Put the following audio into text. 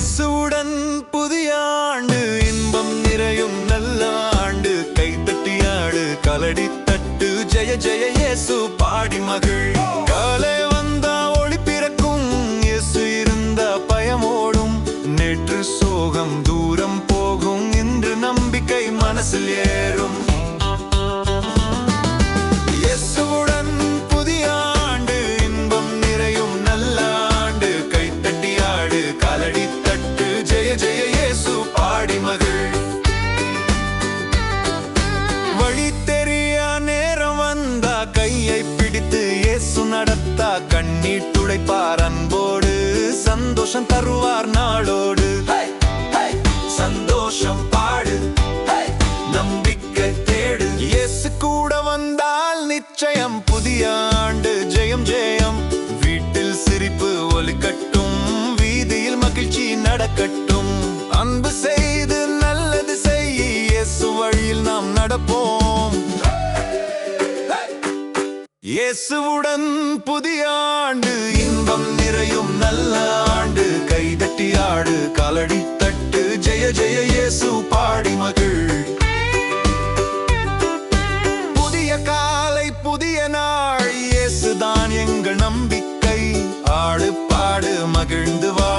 இயேசுடன் புதிய ஆண்டு இன்பம் நிறையும் நல்ல ஆண்டு கைத்தட்டி ஆடு கலடி தட்டு ஜெய ஜெய இயேசு பாடி மகள் காலை வந்தா ஒளி பிறக்கும் இயேசு இருந்த பயமோடும் நேற்று சோகம் தூரம் போகும் இன்று நம்பிக்கை மனசில் ஏறும். இயேசு நடத்தா கண்ணீர் துடைப்பார் அன்போடு. சந்தோஷம் தருவார் நாளோடு. சந்தோஷம் பாடு. நம்பிக்கை தேடு. இயேசு கூட வந்தால் நிச்சயம் புதிய ஆண்டு. ஜெயம் ஜெயம். வீட்டில் சிரிப்பு ஒலிக்கட்டும். வீதியில் மகிழ்ச்சி நடக்கட்டும். அன்பு செய்து நல்லது செய்ய. இயேசு வழியில் நாம் நடப்போம். இயேசுவுடன் புதிய ஆண்டு. இன்பம் நிறையும் நல்ல ஆண்டு. கைதட்டி ஆடு காலடி தட்டு. ஜெய ஜெய இயேசு பாடி மகள் புதிய காலை புதிய நாள். இயேசுதான் எங்கள் நம்பிக்கை. ஆடு பாடு மகிழ்ந்து வா.